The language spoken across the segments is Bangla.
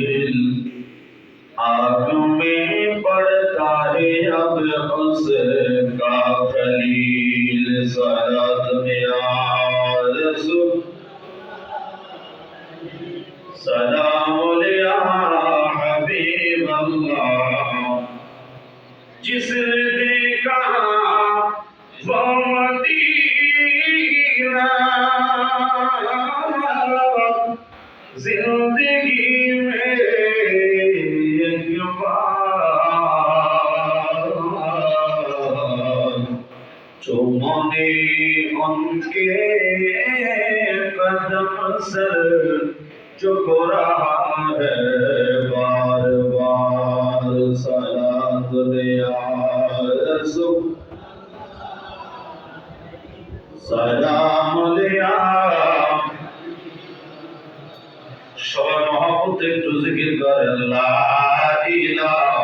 دل۔ میں پڑتا ہے اب اس کا خلیل۔ سلام لیا حبیب اللہ۔ جس نے دیکھا زندگی منے ان کے قدم سر چک رہا ہے بار بار سلاد دیا سب سلام لیا সবার মহাপথে একটু জিকির করে আল্লাহ ইলাহা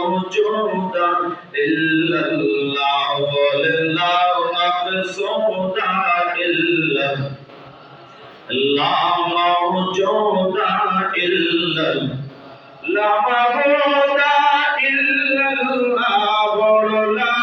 وجودا إلا الله ولا مقصودا إلا لا موجودا إلا لا موجودا إلا الله ولا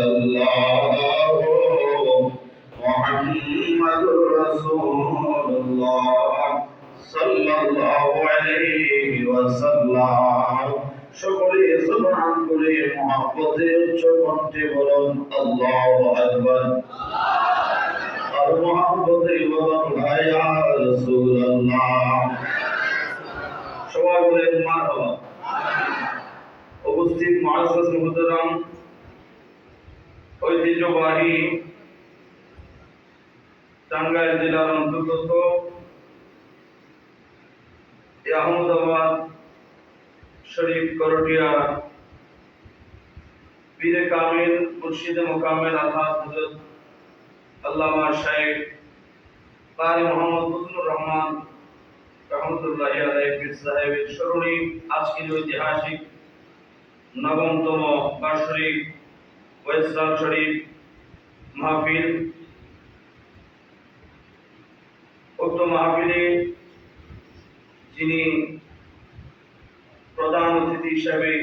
الله لا إله جوابا قول لا إله لا إله إلا الله محمد رسول الله صلى الله عليه وسلم সকলে সুবহান করে মহব্বতে উচ্চ কণ্ঠে বলুন আল্লাহু আকবার আর মহব্বতে বলুন ইয়া রাসূলুল্লাহ সবাই বলেন মারহাবা উপস্থিত মহাসাস মুহতারাম ঐতিহ্যবাহী টাঙ্গাইল জেলার অন্তর্গত আহমদাবাদ শরীফ করটিয়া পীরে কামিল মুর্শিদে মোকামেল আল্লামা কারি মোহাম্মদ রহমান রহমতুল্লাহ আলাইহি পীর সাহেবের আজকের ঐতিহাসিক নবমতম বার্ষিক ওয়েস্টার্ন শরীফ, মাহফিল, উক্ত মাহফিলে যিনি প্রধান অতিথি হিসাবে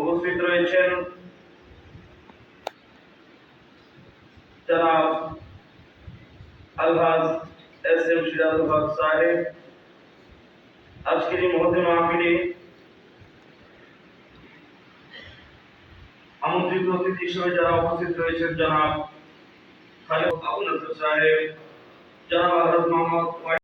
উপস্থিত রয়েছেন, জনাব আলহাজ এস এম সিরাজুল হক সাহেব, আজকের এই মহতি মাহফিলে আমন্ত্রিত অতিথি হিসেবে যারা উপস্থিত রয়েছেন জনাব খালিদ আবুল সাহেব জনাব হযরত মোহাম্মদ